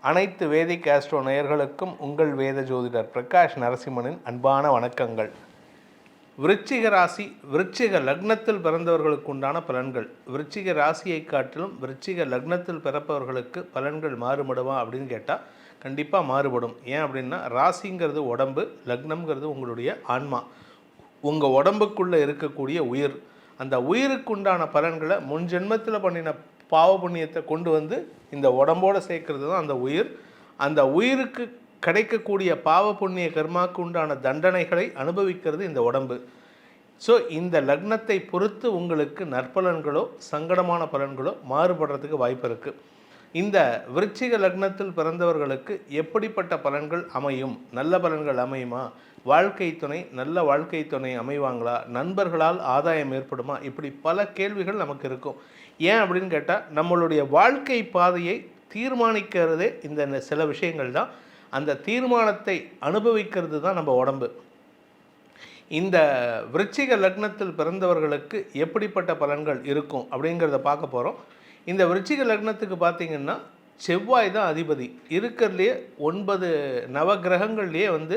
அனைத்து வேதிக் ஆஸ்ட்ரோ நேயர்களுக்கும் உங்கள் வேத ஜோதிடர் பிரகாஷ் நரசிம்மனின் அன்பான வணக்கங்கள். விருச்சிக ராசி விருச்சிக லக்னத்தில் பிறந்தவர்களுக்கு உண்டான பலன்கள். விருச்சிக ராசியை காட்டிலும் விருச்சிக லக்னத்தில் பிறப்பவர்களுக்கு பலன்கள் மாறுபடுமா அப்படின்னு கேட்டால் கண்டிப்பாக மாறுபடும். ஏன் அப்படின்னா ராசிங்கிறது உடம்பு லக்னம்ங்கிறது உங்களுடைய ஆன்மா. உங்கள் உடம்புக்குள்ளே இருக்கக்கூடிய உயிர். அந்த உயிருக்குண்டான பலன்களை முன் ஜென்மத்தில் பண்ணின பாவ புண்ணியத்தை கொண்டு வந்து இந்த உடம்போடு சேர்க்கறது தான் அந்த உயிர். அந்த உயிருக்கு கிடைக்கக்கூடிய பாவ புண்ணிய கர்மாக்கு உண்டான தண்டனைகளை அனுபவிக்கிறது இந்த உடம்பு. ஸோ இந்த லக்னத்தை பொறுத்து உங்களுக்கு நற்பலன்களோ சங்கடமான பலன்களோ மாறுபடுறதுக்கு வாய்ப்பு இருக்குது இந்த விருச்சிக லக்னத்தில் பிறந்தவர்களுக்கு எப்படிப்பட்ட பலன்கள் அமையும்? நல்ல பலன்கள் அமையுமா? வாழ்க்கை துணை நல்ல வாழ்க்கை துணை அமைவாங்களா? நண்பர்களால் ஆதாயம் ஏற்படுமா? இப்படி பல கேள்விகள் நமக்கு இருக்கும். ஏன் அப்படின்னு கேட்டால் நம்மளுடைய வாழ்க்கை பாதையை தீர்மானிக்கிறதே இந்த சில விஷயங்கள் தான். அந்த தீர்மானத்தை அனுபவிக்கிறது தான் நம்ம உடம்பு. இந்த விருச்சிக லக்னத்தில் பிறந்தவர்களுக்கு எப்படிப்பட்ட பலன்கள் இருக்கும் அப்படிங்கிறத பார்க்க போகிறோம் இந்த விருச்சிக லக்னத்துக்கு பார்த்திங்கன்னா செவ்வாய் தான் அதிபதி. இருக்கிறதுலையே ஒன்பது நவகிரகங்கள்லேயே வந்து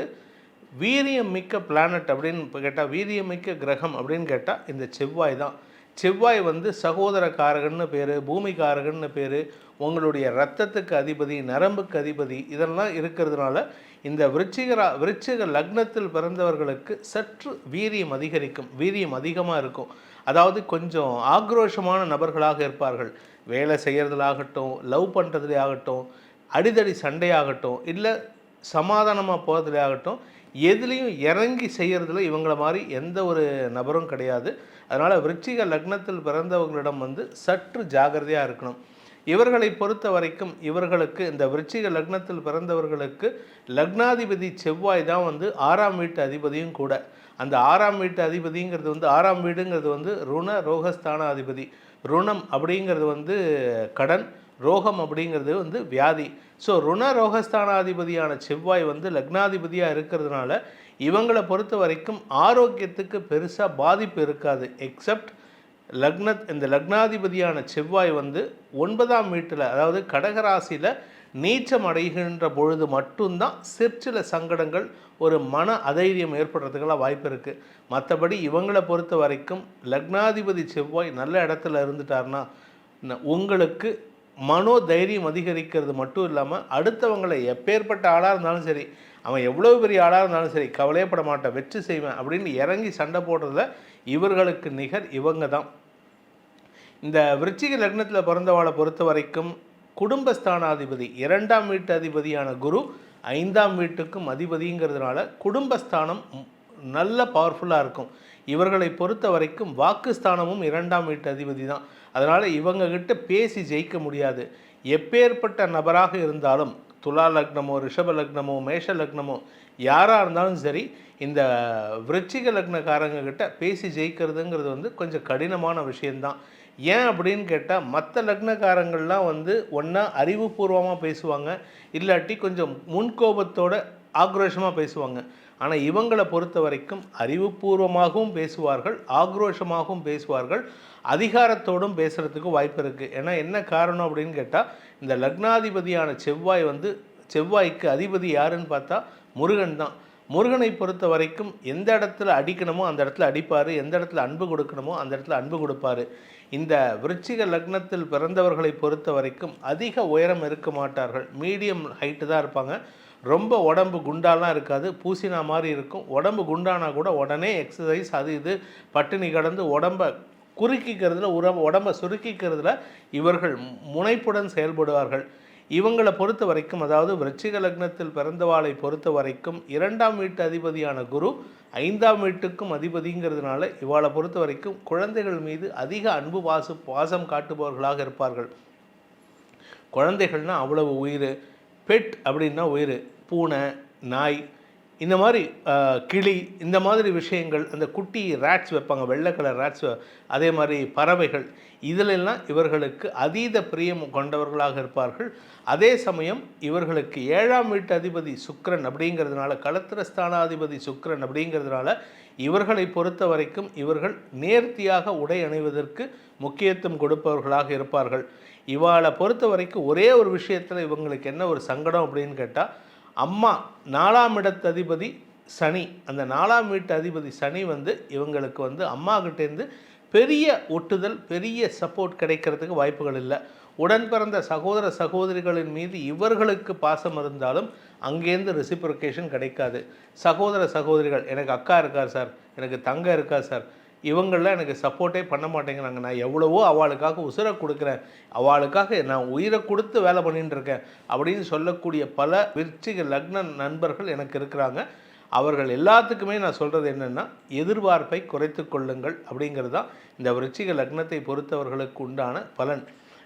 வீரியம் மிக்க பிளானட் அப்படின்னு கேட்டால் வீரியம் மிக்க கிரகம் அப்படின்னு கேட்டால் இந்த செவ்வாய் தான். செவ்வாய் வந்து சகோதர காரகன்னு பேர் பூமி காரகன்னு பேர் உங்களுடைய ரத்தத்துக்கு அதிபதி நரம்புக்கு அதிபதி இதெல்லாம் இருக்கிறதுனால இந்த விருச்சிகரா விருச்சிக லக்னத்தில் பிறந்தவர்களுக்கு சற்று வீரியம் அதிகரிக்கும் வீரியம் அதிகமாக இருக்கும். அதாவது கொஞ்சம் ஆக்ரோஷமான நபர்களாக இருப்பார்கள். வேலை செய்கிறதுலாகட்டும் லவ் பண்ணுறதுலே ஆகட்டும் அடிதடி சண்டையாகட்டும் இல்லை சமாதானமாக போகிறதுலே ஆகட்டும் எதுலேயும் இறங்கி செய்கிறதுல இவங்கள மாதிரி எந்த ஒரு நபரும் கிடையாது. அதனால் விருச்சிக லக்னத்தில் பிறந்தவங்களிடம் வந்து சற்று ஜாகிரதையாக இருக்கணும். இவர்களை பொறுத்த வரைக்கும் இவர்களுக்கு இந்த விருச்சிக லக்னத்தில் பிறந்தவர்களுக்கு லக்னாதிபதி செவ்வாய் தான் வந்து ஆறாம் வீட்டு அதிபதியும் கூட. அந்த ஆறாம் வீட்டு அதிபதிங்கிறது வந்து ஆறாம் வீடுங்கிறது வந்து ருண ரோகஸ்தான அதிபதி ருணம் அப்படிங்கிறது வந்து கடன். ரோகம் அப்படிங்கிறது வந்து வியாதி. ஸோ ருண ரோகஸ்தானாதிபதியான செவ்வாய் வந்து லக்னாதிபதியாக இருக்கிறதுனால இவங்களை பொறுத்த வரைக்கும் ஆரோக்கியத்துக்கு பெருசாக பாதிப்பு இருக்காது. எக்ஸப்ட் லக்ன இந்த லக்னாதிபதியான செவ்வாய் வந்து ஒன்பதாம் வீட்டில் அதாவது கடகராசியில் நீச்சம் அடைகின்ற பொழுது மட்டும்தான் சிற்சில சங்கடங்கள் ஒரு மன அதைரியம் ஏற்படுறதுக்கெல்லாம் வாய்ப்பு இருக்குது மற்றபடி இவங்களை பொறுத்த வரைக்கும் லக்னாதிபதி செவ்வாய் நல்ல இடத்துல இருந்துட்டார்னா உங்களுக்கு மனோ தைரியம் அதிகரிக்கிறது மட்டும் இல்லாமல் அடுத்தவங்களை எப்பேற்பட்ட ஆளாக இருந்தாலும் சரி அவன் எவ்வளோ பெரிய ஆளாக இருந்தாலும் சரி கவலையப்பட மாட்டேன் வெற்றி செய்வேன் அப்படின்னு இறங்கி சண்டை போடுறதுல இவர்களுக்கு நிகர் இவங்க தான். இந்த விருச்சிக லக்னத்தில் பிறந்தவாளை பொறுத்த வரைக்கும் குடும்பஸ்தானாதிபதி இரண்டாம் வீட்டு அதிபதியான குரு ஐந்தாம் வீட்டுக்கும் அதிபதிங்கிறதுனால குடும்பஸ்தானம் நல்ல பவர்ஃபுல்லாக இருக்கும். இவர்களை பொறுத்த வரைக்கும் வாக்குஸ்தானமும் இரண்டாம் வீட்டு அதிபதி தான். அதனால் இவங்ககிட்ட பேசி ஜெயிக்க முடியாது. எப்பேற்பட்ட நபராக இருந்தாலும் துலா லக்னமோ ரிஷப லக்னமோ மேஷ லக்னமோ யாராக இருந்தாலும் சரி இந்த விருச்சிக லக்னக்காரங்க கிட்ட பேசி ஜெயிக்கிறதுங்கிறது வந்து கொஞ்சம் கடினமான விஷயந்தான் ஏன் அப்படின்னு கேட்டால் மற்ற லக்னக்காரங்கள்லாம் வந்து ஒன்றா அறிவுபூர்வமாக பேசுவாங்க இல்லாட்டி கொஞ்சம் முன்கோபத்தோட ஆக்ரோஷமாக பேசுவாங்க. ஆனால் இவங்களை பொறுத்த வரைக்கும் அறிவுபூர்வமாகவும் பேசுவார்கள் ஆக்ரோஷமாகவும் பேசுவார்கள் அதிகாரத்தோடும் பேசுகிறதுக்கு வாய்ப்பு இருக்குது ஏன்னா என்ன காரணம் அப்படின்னு கேட்டால் இந்த லக்னாதிபதியான செவ்வாய் வந்து செவ்வாய்க்கு அதிபதி யாருன்னு பார்த்தா முருகன் தான். முருகனை பொறுத்த வரைக்கும் எந்த இடத்துல அடிக்கணுமோ அந்த இடத்துல அடிப்பார் எந்த இடத்துல அன்பு கொடுக்கணுமோ அந்த இடத்துல அன்பு கொடுப்பார். இந்த விருச்சிக லக்னத்தில் பிறந்தவர்களை பொறுத்த வரைக்கும் அதிக உயரம் இருக்க மாட்டார்கள். மீடியம் ஹைட்டு தான் இருப்பாங்க. ரொம்ப உடம்பு குண்டாலாம் இருக்காது பூசினா மாதிரி இருக்கும். உடம்பு குண்டானா கூட உடனே எக்ஸசைஸ் அது இது பட்டினி கடந்து உடம்பை குறுக்கிக்கிறதுல உரம் உடம்பை சுருக்கிக்கிறதுல இவர்கள் முனைப்புடன் செயல்படுவார்கள். இவங்களை பொறுத்த வரைக்கும் அதாவது விருச்சிக லக்னத்தில் பிறந்தவாளை பொறுத்த வரைக்கும் இரண்டாம் வீட்டு அதிபதியான குரு ஐந்தாம் வீட்டுக்கும் அதிபதிங்கிறதுனால இவாளை பொறுத்த வரைக்கும் குழந்தைகள் மீது அதிக அன்பு பாசு பாசம் காட்டுபவர்களாக இருப்பார்கள். குழந்தைகள்னால் அவ்வளவு உயிர். பெட் அப்படின்னா உயிர். பூனை நாய் இந்த மாதிரி கிளி இந்த மாதிரி விஷயங்கள் அந்த குட்டி ரேட்ஸ் வைப்பாங்க வெள்ளை கலர் ரேட்ஸ் அதே மாதிரி பறவைகள் இதிலெல்லாம் இவர்களுக்கு அதீத பிரியம் கொண்டவர்களாக இருப்பார்கள். அதே சமயம் இவர்களுக்கு ஏழாம் வீட்டு அதிபதி சுக்ரன் அப்படிங்கிறதுனால களத்திரஸ்தானாதிபதி சுக்ரன் அப்படிங்கிறதுனால இவர்களை பொறுத்த வரைக்கும் இவர்கள் நேர்த்தியாக உடை அணிவதற்கு முக்கியத்துவம் கொடுப்பவர்களாக இருப்பார்கள். இவாளை பொறுத்த வரைக்கும் ஒரே ஒரு விஷயத்தில் இவங்களுக்கு என்ன ஒரு சங்கடம் அப்படின்னு கேட்டால் அம்மா நாலாம் இடத்து அதிபதி சனி. அந்த நாலாம் வீட்டு அதிபதி சனி வந்து இவங்களுக்கு வந்து அம்மாக்கிட்டேருந்து பெரிய ஒட்டுதல் பெரிய சப்போர்ட் கிடைக்கிறதுக்கு வாய்ப்புகள் இல்லை. உடன் பிறந்த சகோதர சகோதரிகளின் மீது இவர்களுக்கு பாசம் இருந்தாலும் அங்கேருந்து ரெசிப்ரிகேஷன் கிடைக்காது. சகோதர சகோதரிகள் எனக்கு அக்கா இருக்கார் சார் எனக்கு தங்க இருக்கா சார் இவங்களாம் எனக்கு சப்போர்ட்டே பண்ண மாட்டேங்கிறாங்க. நான் எவ்வளவோ அவளுக்காக உசுரை கொடுக்குறேன். அவளுக்காக நான் உயிரை கொடுத்து வேலை பண்ணிட்டு இருக்கேன் அப்படின்னு சொல்லக்கூடிய பல விருச்சிக லக்ன நண்பர்கள் எனக்கு இருக்கிறாங்க. அவர்கள் எல்லாத்துக்குமே நான் சொல்கிறது என்னென்னா எதிர்பார்ப்பை குறைத்து கொள்ளுங்கள் அப்படிங்கிறது தான் இந்த விருச்சிக லக்னத்தை பொறுத்தவர்களுக்கு உண்டான பலன்.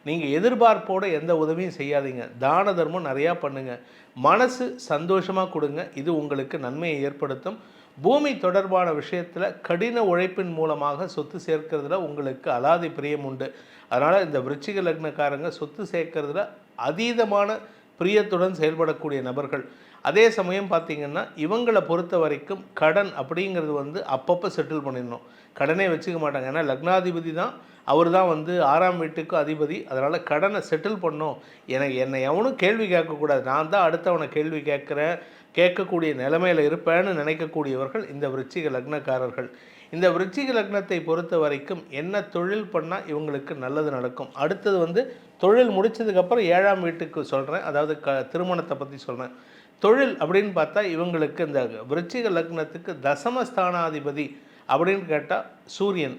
நீங்கள் எதிர்பார்ப்போடு எந்த உதவியும் செய்யாதீங்க. தான தர்மம் நிறையா பண்ணுங்கள் மனசு சந்தோஷமாக கொடுங்க. இது உங்களுக்கு நன்மையை ஏற்படுத்தும். பூமி தொடர்பான விஷயத்தில் கடின உழைப்பின் மூலமாக சொத்து சேர்க்கிறதுல உங்களுக்கு அலாதி பிரியம் உண்டு. அதனால் இந்த விருச்சிக லக்னக்காரங்க சொத்து சேர்க்கிறதுல அதீதமான பிரியத்துடன் செயல்படக்கூடிய நபர்கள். அதே சமயம் பார்த்திங்கன்னா இவங்களை பொறுத்த வரைக்கும் கடன் அப்படிங்கிறது வந்து அப்பப்போ செட்டில் பண்ணிடணும். கடனே வச்சுக்க மாட்டாங்க. ஏன்னா லக்னாதிபதி தான் அவர் தான் வந்து ஆறாம் வீட்டுக்கு அதிபதி. அதனால் கடனை செட்டில் பண்ணோம் எனக்கு என்னை எவனும் கேள்வி கேட்கக்கூடாது. நான் தான் அடுத்தவனை கேள்வி கேட்குறேன். கேட்கக்கூடிய நிலைமையில் இருப்பேன்னு நினைக்கக்கூடியவர்கள் இந்த விருச்சிக லக்னக்காரர்கள். இந்த விருச்சிக லக்னத்தை பொறுத்த வரைக்கும் என்ன தொழில் பண்ணால் இவங்களுக்கு நல்லது நடக்கும். அடுத்தது வந்து தொழில் முடித்ததுக்கப்புறம் ஏழாம் வீட்டுக்கு சொல்கிறேன் அதாவது க திருமணத்தை பற்றி சொல்கிறேன் தொழில் அப்படின்னு பார்த்தா இவங்களுக்கு இந்த விருச்சிக லக்னத்துக்கு தசமஸ்தானாதிபதி அப்படின்னு கேட்டால் சூரியன்.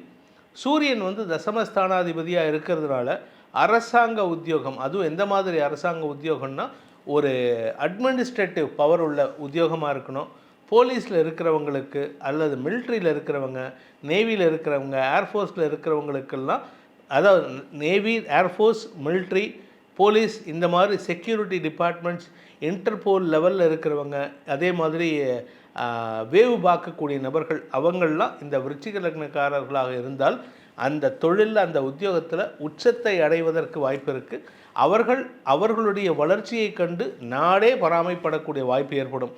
சூரியன் வந்து தசமஸ்தானாதிபதியாக இருக்கிறதுனால அரசாங்க உத்தியோகம். அதுவும் எந்த மாதிரி அரசாங்க உத்தியோகம்னா ஒரு அட்மினிஸ்ட்ரேட்டிவ் பவர் உள்ள உத்தியோகமாக இருக்கணும். போலீஸில் இருக்கிறவங்களுக்கு அல்லது மிலிட்ரியில் இருக்கிறவங்க நேவியில் இருக்கிறவங்க ஏர்ஃபோர்ஸில் இருக்கிறவங்களுக்கெல்லாம் அதாவது நேவி ஏர்ஃபோர்ஸ் மிலிட்ரி போலீஸ் இந்த மாதிரி செக்யூரிட்டி டிபார்ட்மெண்ட்ஸ் இன்டர்போல் லெவலில் இருக்கிறவங்க அதே மாதிரி வேவு பார்க்கக்கூடிய நபர்கள் அவங்கள்லாம் இந்த விருச்சிக லக்னக்காரர்களாக இருந்தால் அந்த தொழிலில் அந்த உத்தியோகத்தில் உச்சத்தை அடைவதற்கு வாய்ப்பு இருக்குது அவர்கள் அவர்களுடைய வளர்ச்சியை கண்டு நாடே பராமைப்படக்கூடிய வாய்ப்பு ஏற்படும்.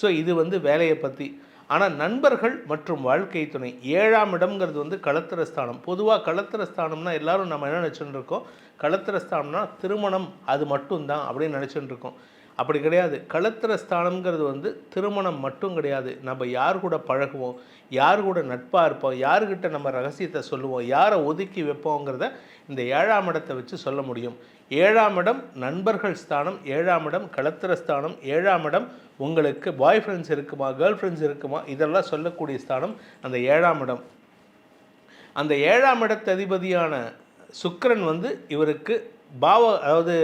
ஸோ இது வந்து வேலையை பற்றி ஆனால் நண்பர்கள் மற்றும் வாழ்க்கை துணை ஏழாம் இடம்ங்கிறது வந்து களத்திரஸ்தானம் பொதுவாக களத்திரஸ்தானம்னா எல்லாரும் நம்ம என்ன நினச்சிட்டு இருக்கோம்? களத்திரஸ்தானம்னா திருமணம் அது மட்டும்தான் அப்படின்னு நினச்சிட்டு இருக்கோம். அப்படி கிடையாது. களத்திரஸ்தானம்ங்கிறது வந்து திருமணம் மட்டும் கிடையாது. நம்ம யார் கூட பழகுவோம் யார் கூட நட்பாக இருப்போம் யாருக்கிட்ட நம்ம ரகசியத்தை சொல்லுவோம் யாரை ஒதுக்கி வைப்போங்கிறத இந்த ஏழாம் இடத்தை வச்சு சொல்ல முடியும். ஏழாம் இடம் நண்பர்கள் ஸ்தானம் ஏழாம் இடம் களத்திரஸ்தானம் ஏழாம் இடம் உங்களுக்கு பாய் ஃப்ரெண்ட்ஸ் இருக்குமா கேர்ள் ஃப்ரெண்ட்ஸ் இருக்குமா இதெல்லாம் சொல்லக்கூடிய ஸ்தானம் அந்த ஏழாம் இடம். அந்த ஏழாம் இடத்ததிபதியான அதிபதியான வந்து இவருக்கு பாவ அதாவது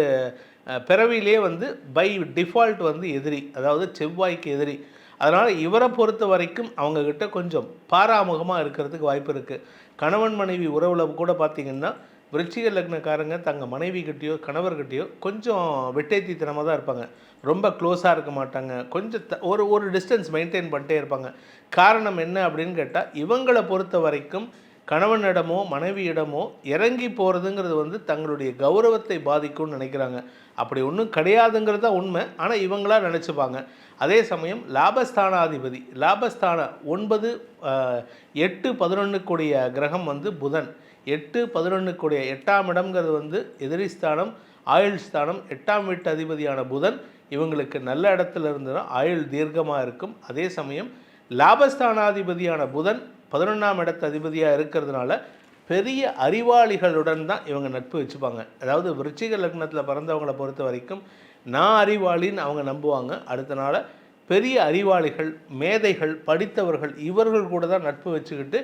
பிறவியிலே வந்து பை டிஃபால்ட் வந்து எதிரி அதாவது செவ்வாய்க்கு எதிரி. அதனால் இவரை பொறுத்த வரைக்கும் அவங்கக்கிட்ட கொஞ்சம் பாராமுகமாக இருக்கிறதுக்கு வாய்ப்பு இருக்குது கணவன் மனைவி உறவில் கூட பார்த்திங்கன்னா விருச்சிக லக்னக்காரங்க தங்கள் மனைவிக்கிட்டேயோ கொஞ்சம் வெட்டேத்தித்தனமாக தான் இருப்பாங்க. ரொம்ப க்ளோஸாக இருக்க மாட்டாங்க. கொஞ்சம் த ஒரு ஒரு டிஸ்டன்ஸ் மெயின்டைன் பண்ணிட்டே இருப்பாங்க. காரணம் என்ன அப்படின்னு கேட்டால் இவங்களை பொறுத்த வரைக்கும் கணவனிடமோ மனைவியிடமோ இறங்கி போகிறதுங்கிறது வந்து தங்களுடைய கௌரவத்தை பாதிக்கும்னு நினைக்கிறாங்க. அப்படி ஒன்றும் கிடையாதுங்கிறது தான் உண்மை. ஆனால் இவங்களா நினச்சிப்பாங்க. அதே சமயம் லாபஸ்தானாதிபதி லாபஸ்தான ஒன்பது எட்டு பதினொன்றுக்குடைய கிரகம் வந்து புதன். எட்டு பதினொன்றுக்குடைய எட்டாம் இடம்ங்கிறது வந்து எதிரி ஸ்தானம் ஆயுள் ஸ்தானம் எட்டாம் வீட்டு அதிபதியான புதன். இவங்களுக்கு நல்ல இடத்துல இருந்ததுன்னா ஆயுள் தீர்க்கமாக இருக்கும். அதே சமயம் லாபஸ்தானாதிபதியான புதன் பதினொன்றாம் இடத்து அதிபதியாக இருக்கிறதுனால பெரிய அறிவாளிகளுடன் தான் இவங்க நட்பு வச்சுப்பாங்க. அதாவது விருச்சிக லக்னத்தில் பிறந்தவங்களை பொறுத்த வரைக்கும் நான் அறிவாளின்னு அவங்க நம்புவாங்க. அடுத்த நாள் பெரிய அறிவாளிகள் மேதைகள் படித்தவர்கள் இவர்கள் கூட தான் நட்பு வச்சுக்கிட்டு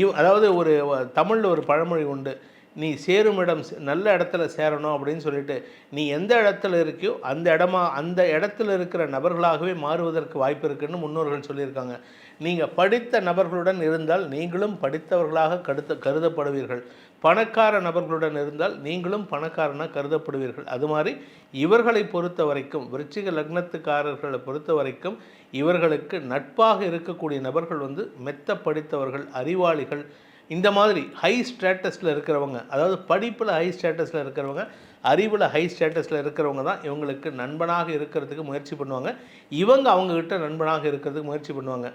இவ் அதாவது ஒரு தமிழில் ஒரு பழமொழி உண்டு. நீ சேரும் இடம் சே- நல்ல இடத்துல சேரணும் அப்படின்னு சொல்லிட்டு நீ எந்த இடத்துல இருக்கியோ அந்த இடமா அந்த இடத்துல இருக்கிற நபர்களாகவே மாறுவதற்கு வாய்ப்பு இருக்குன்னு முன்னோர்கள் சொல்லியிருக்காங்க. நீங்கள் படித்த நபர்களுடன் இருந்தால் நீங்களும் படித்தவர்களாக கருத கருதப்படுவீர்கள். பணக்கார நபர்களுடன் இருந்தால் நீங்களும் பணக்காரனாக கருதப்படுவீர்கள். அது மாதிரி இவர்களை பொறுத்த வரைக்கும் விருச்சிக லக்னத்துக்காரர்களை பொறுத்த வரைக்கும் இவர்களுக்கு நட்பாக இருக்கக்கூடிய நபர்கள் வந்து மெத்த படித்தவர்கள் அறிவாளிகள் இந்த மாதிரி ஹை ஸ்டேட்டஸில் இருக்கிறவங்க அதாவது படிப்பில் ஹை ஸ்டேட்டஸில் இருக்கிறவங்க அறிவில் ஹை ஸ்டேட்டஸில் இருக்கிறவங்க தான் இவங்களுக்கு நண்பனாக இருக்கிறதுக்கு முயற்சி பண்ணுவாங்க. இவங்க அவங்கக்கிட்ட நண்பனாக இருக்கிறதுக்கு முயற்சி பண்ணுவாங்க.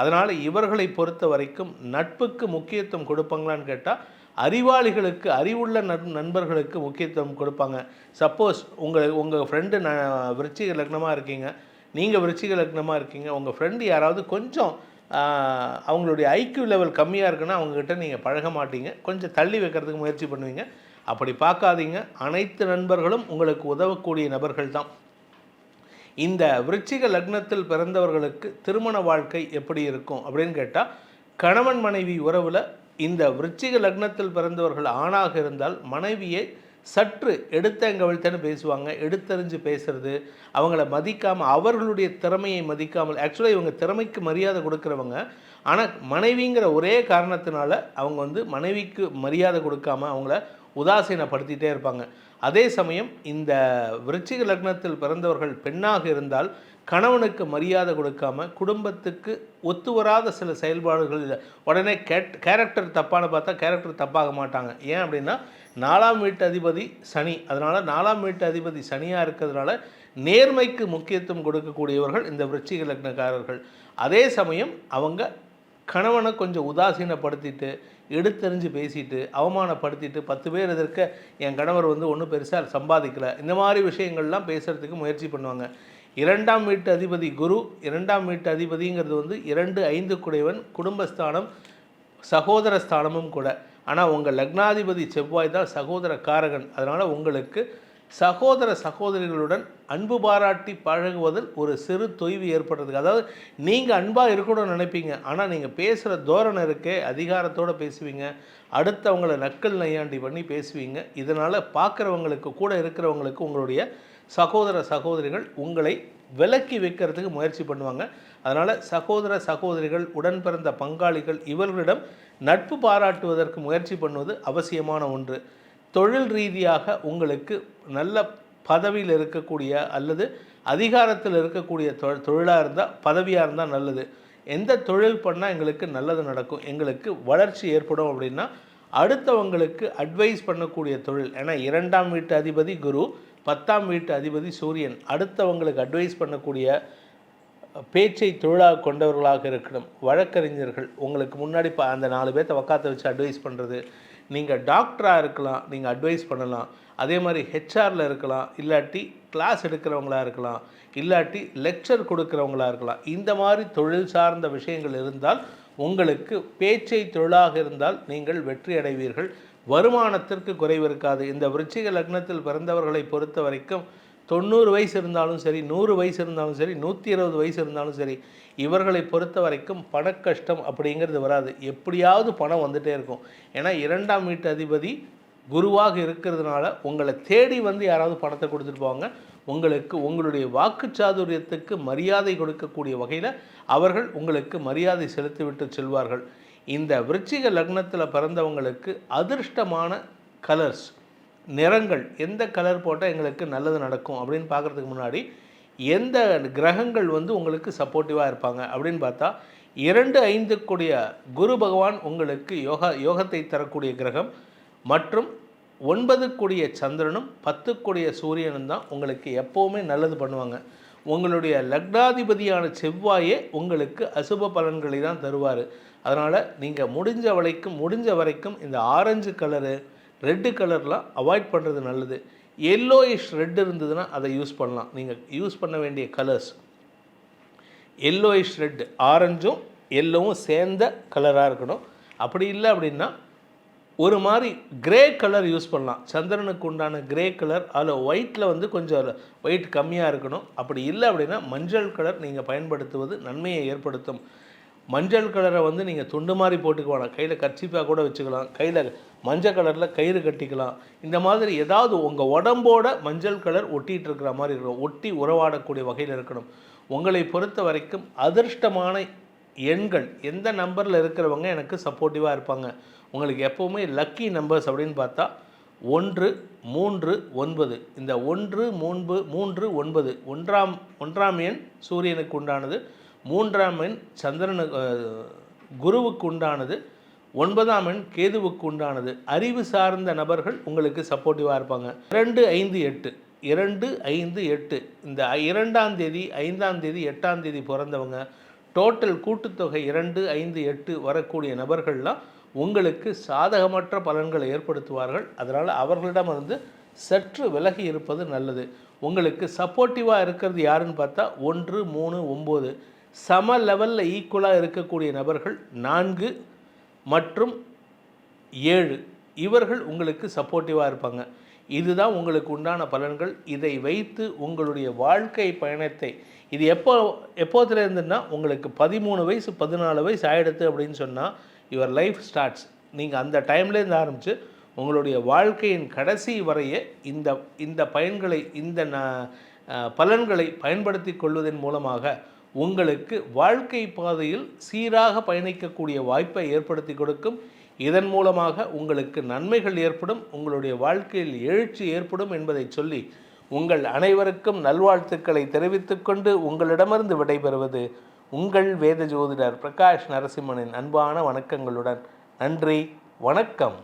அதனால் இவர்களை பொறுத்த வரைக்கும் நட்புக்கு முக்கியத்துவம் கொடுப்பாங்களான்னு கேட்டால் அறிவாளிகளுக்கு அறிவுள்ள நண் நண்பர்களுக்கு முக்கியத்துவம் கொடுப்பாங்க. சப்போஸ் உங்கள் உங்கள் ஃப்ரெண்டு ந விருச்சிக லக்னமாக இருக்கீங்க. நீங்கள் விருச்சிக லக்னமாக இருக்கீங்க. உங்கள் ஃப்ரெண்டு யாராவது கொஞ்சம் அவங்களுடைய ஐக்யூ லெவல் கம்மியாக இருக்குன்னா அவங்கக்கிட்ட நீங்கள் பழக மாட்டீங்க. கொஞ்சம் தள்ளி வைக்கிறதுக்கு முயற்சி பண்ணுவீங்க. அப்படி பார்க்காதீங்க. அனைத்து நண்பர்களும் உங்களுக்கு உதவக்கூடிய நபர்கள் தான். இந்த விருச்சிக லக்னத்தில் பிறந்தவர்களுக்கு திருமண வாழ்க்கை எப்படி இருக்கும் அப்படின்னு கேட்டால் கணவன் மனைவி உறவில் இந்த விருச்சிக லக்னத்தில் பிறந்தவர்கள் ஆணாக இருந்தால் மனைவியை சற்று எடுத்தங்கவிழ்த்தன்னு பேசுவாங்க எடுத்தறிஞ்சு பேசுறது அவங்கள மதிக்காமல் அவர்களுடைய திறமையை மதிக்காமல் ஆக்சுவலாக இவங்க திறமைக்கு மரியாதை கொடுக்குறவங்க. ஆனால் மனைவிங்கிற ஒரே காரணத்தினால அவங்க வந்து மனைவிக்கு மரியாதை கொடுக்காம அவங்கள உதாசீனப்படுத்திட்டே இருப்பாங்க. அதே சமயம் இந்த விருச்சிக லக்னத்தில் பிறந்தவர்கள் பெண்ணாக இருந்தால் கணவனுக்கு மரியாதை கொடுக்காம குடும்பத்துக்கு ஒத்து வராத சில செயல்பாடுகள் இல்லை உடனே கேட் கேரக்டர் தப்பான பார்த்தா கேரக்டர் தப்பாக மாட்டாங்க. ஏன் அப்படின்னா நாலாம் வீட்டு அதிபதி சனி. அதனால் நாலாம் வீட்டு அதிபதி சனியாக இருக்கிறதுனால நேர்மைக்கு முக்கியத்துவம் கொடுக்கக்கூடியவர்கள் இந்த விருச்சிக லக்னக்காரர்கள். அதே சமயம் அவங்க கணவனை கொஞ்சம் உதாசீனப்படுத்திட்டு எடுத்தெறிஞ்சு பேசிட்டு அவமானப்படுத்திட்டு பத்து பேர் எதிர்க்க என் கணவர் வந்து ஒன்றும் பெருசாக சம்பாதிக்கலை. இந்த மாதிரி விஷயங்கள்லாம் பேசுகிறதுக்கு முயற்சி பண்ணுவாங்க. இரண்டாம் வீட்டு அதிபதி குரு இரண்டாம் வீட்டு அதிபதிங்கிறது வந்து இரண்டு ஐந்து குடைவன் குடும்பஸ்தானம் சகோதர ஸ்தானமும் கூட. ஆனால் உங்கள் லக்னாதிபதி செவ்வாய் தான் சகோதர காரகன். அதனால் உங்களுக்கு சகோதர சகோதரிகளுடன் அன்பு பாராட்டி பழகுவதில் ஒரு சிறு தொய்வு ஏற்படுறதுக்கு. அதாவது நீங்கள் அன்பாக இருக்கணும்னு நினைப்பீங்க. ஆனால் நீங்கள் பேசுகிற தோரணை இருக்கே அதிகாரத்தோடு பேசுவீங்க. அடுத்தவங்களை நக்கல் நையாண்டி பண்ணி பேசுவீங்க. இதனால் பார்க்குறவங்களுக்கு கூட இருக்கிறவங்களுக்கு உங்களுடைய சகோதர சகோதரிகள் உங்களை விலக்கி வைக்கிறதுக்கு முயற்சி பண்ணுவாங்க. அதனால் சகோதர சகோதரிகள் உடன் பிறந்த பங்காளிகள் இவர்களிடம் நட்பு பாராட்டுவதற்கு முயற்சி பண்ணுவது அவசியமான ஒன்று. தொழில் ரீதியாக உங்களுக்கு நல்ல பதவியில் இருக்கக்கூடிய அல்லது அதிகாரத்தில் இருக்கக்கூடிய தொ தொழிலாக இருந்தால் பதவியாக இருந்தால் நல்லது. எந்த தொழில் பண்ணால் எங்களுக்கு நல்லது நடக்கும். எங்களுக்கு வளர்ச்சி ஏற்படும் அப்படின்னா அடுத்தவங்களுக்கு அட்வைஸ் பண்ணக்கூடிய தொழில். ஏன்னா இரண்டாம் வீட்டு அதிபதி குரு பத்தாம் வீட்டு அதிபதி சூரியன் அடுத்தவங்களுக்கு அட்வைஸ் பண்ணக்கூடிய பேச்சை தொழிலாக கொண்டவர்களாக இருக்கணும். வழக்கறிஞர்கள் உங்களுக்கு முன்னாடி ப அந்த நாலு பேர்த்த உக்காத்த வச்சு அட்வைஸ் பண்ணுறது நீங்கள் டாக்டராக இருக்கலாம் நீங்கள் அட்வைஸ் பண்ணலாம். அதே மாதிரி ஹெச்ஆரில் இருக்கலாம் இல்லாட்டி கிளாஸ் எடுக்கிறவங்களாக இருக்கலாம் இல்லாட்டி லெக்சர் கொடுக்குறவங்களா இருக்கலாம். இந்த மாதிரி தொழில் சார்ந்த விஷயங்கள் இருந்தால் உங்களுக்கு பேச்சை தொழிலாக இருந்தால் நீங்கள் வெற்றி அடைவீர்கள். வருமானத்திற்கு குறைவு இருக்காது. இந்த விருச்சிக லக்னத்தில் பிறந்தவர்களை பொறுத்த வரைக்கும் தொண்ணூறு வயசு இருந்தாலும் சரி நூறு வயசு இருந்தாலும் சரி நூற்றி இருபது வயசு இருந்தாலும் சரி இவர்களை பொறுத்த வரைக்கும் பணக்கஷ்டம் அப்படிங்கிறது வராது. எப்படியாவது பணம் வந்துட்டே இருக்கும். ஏன்னா இரண்டாம் வீட்டு அதிபதி குருவாக இருக்கிறதுனால உங்களை தேடி வந்து யாராவது பணத்தை கொடுத்துட்டு போவாங்க. உங்களுக்கு உங்களுடைய வாக்குச்சாதுரியத்துக்கு மரியாதை கொடுக்கக்கூடிய வகையில் அவர்கள் உங்களுக்கு மரியாதை செலுத்திவிட்டு செல்வார்கள். இந்த விருச்சிக லக்னத்தில் பிறந்தவங்களுக்கு அதிர்ஷ்டமான கலர்ஸ் நிறங்கள் எந்த கலர் போட்டால் எங்களுக்கு நல்லது நடக்கும் அப்படின்னு பார்க்குறதுக்கு முன்னாடி எந்த கிரகங்கள் வந்து உங்களுக்கு சப்போர்ட்டிவாக இருப்பாங்க அப்படின்னு பார்த்தா இரண்டு ஐந்து கூடிய குரு பகவான் உங்களுக்கு யோகா யோகத்தை தரக்கூடிய கிரகம் மற்றும் ஒன்பது கூடிய சந்திரனும் பத்துக்குடிய சூரியனும் தான் உங்களுக்கு எப்போவுமே நல்லது பண்ணுவாங்க. உங்களுடைய லக்னாதிபதியான செவ்வாயே உங்களுக்கு அசுப பலன்களை தான் தருவார். அதனால் நீங்கள் முடிஞ்ச வரைக்கும் முடிஞ்ச வரைக்கும் இந்த ஆரஞ்சு கலரு ரெட்டு கலர்லாம் அவாய்ட் பண்ணுறது நல்லது. எல்லோயிஷ் ரெட் இருந்ததுன்னா அதை யூஸ் பண்ணலாம். நீங்கள் யூஸ் பண்ண வேண்டிய கலர்ஸ். எல்லோயிஷ் ரெட் ஆரஞ்சும் எல்லோவும் சேர்ந்த கலராக இருக்கணும். அப்படி இல்லை அப்படின்னா ஒரு மாதிரி கிரே கலர் யூஸ் பண்ணலாம். சந்திரனுக்கு உண்டான கிரே கலர் அதில் ஒயிட்டில் வந்து கொஞ்சம் ஒயிட் கம்மியாக இருக்கணும். அப்படி இல்லை அப்படின்னா மஞ்சள் கலர் நீங்கள் பயன்படுத்துவது நன்மையை ஏற்படுத்தும். மஞ்சள் கலரை வந்து நீங்கள் துண்டு மாதிரி போட்டுக்குவாங்க கையில் கர்ச்சிப்பாக கூட வச்சுக்கலாம். கையில் மஞ்சள் கலரில் கயிறு கட்டிக்கலாம். இந்த மாதிரி ஏதாவது உங்கள் உடம்போட மஞ்சள் கலர் ஒட்டிகிட்டு இருக்கிற மாதிரி இருக்கணும். ஒட்டி உறவாடக்கூடிய வகையில் இருக்கணும். உங்களை பொறுத்த வரைக்கும் அதிர்ஷ்டமான எண்கள் எந்த நம்பரில் இருக்கிறவங்க எனக்கு சப்போர்ட்டிவாக இருப்பாங்க. உங்களுக்கு எப்போவுமே லக்கி நம்பர்ஸ் அப்படின்னு பார்த்தா ஒன்று மூன்று ஒன்பது. இந்த ஒன்று மூன்று மூன்று ஒன்பது. ஒன்றாம் ஒன்றாம் எண் சூரியனுக்கு உண்டானது மூன்றாம் எண் சந்திரனு குருவுக்கு உண்டானது ஒன்பதாம் எண் கேதுவுக்கு உண்டானது. அறிவு சார்ந்த நபர்கள் உங்களுக்கு சப்போர்ட்டிவாக இருப்பாங்க. இரண்டு ஐந்து எட்டு. இரண்டு ஐந்து எட்டு. இந்த இரண்டாம் தேதி ஐந்தாம் தேதி எட்டாம் தேதி பிறந்தவங்க டோட்டல் கூட்டுத்தொகை இரண்டு ஐந்து எட்டு வரக்கூடிய நபர்கள்லாம் உங்களுக்கு சாதகமற்ற பலன்களை ஏற்படுத்துவார்கள். அதனால் அவர்களிடமிருந்து சற்று விலகி இருப்பது நல்லது. உங்களுக்கு சப்போர்ட்டிவாக இருக்கிறது யாருன்னு பார்த்தா ஒன்று மூணு ஒம்பது சம லெவலில் ஈக்குவலாக இருக்கக்கூடிய நபர்கள் நான்கு மற்றும் ஏழு. இவர்கள் உங்களுக்கு சப்போர்ட்டிவாக இருப்பாங்க. இதுதான் உங்களுக்கு உண்டான பலன்கள். இதை வைத்து உங்களுடைய வாழ்க்கை பயணத்தை இது எப்போ எப்போதுல இருந்துன்னா உங்களுக்கு பதிமூணு வயசு பதினாலு வயசு ஆகிடுது அப்படின்னு சொன்னால் யுவர் லைஃப் ஸ்டார்ட்ஸ் நீங்கள் அந்த டைம்லேருந்து ஆரம்பித்து உங்களுடைய வாழ்க்கையின் கடைசி வரைய இந்த இந்த பயன்களை இந்த ந- பலன்களை பயன்படுத்தி கொள்வதன் மூலமாக உங்களுக்கு வாழ்க்கை பாதையில் சீராக பயணிக்கக்கூடிய வாய்ப்பை ஏற்படுத்தி கொடுக்கும். இதன் மூலமாக உங்களுக்கு நன்மைகள் ஏற்படும் உங்களுடைய வாழ்க்கையில் எழுச்சி ஏற்படும் என்பதை சொல்லி உங்கள் அனைவருக்கும் நல்வாழ்த்துக்களை தெரிவித்துக்கொண்டு உங்களிடமிருந்து விடைபெறுவது உங்கள் வேத ஜோதிடர் பிரகாஷ் நரசிம்மனின் அன்பான வணக்கங்களுடன். நன்றி வணக்கம்.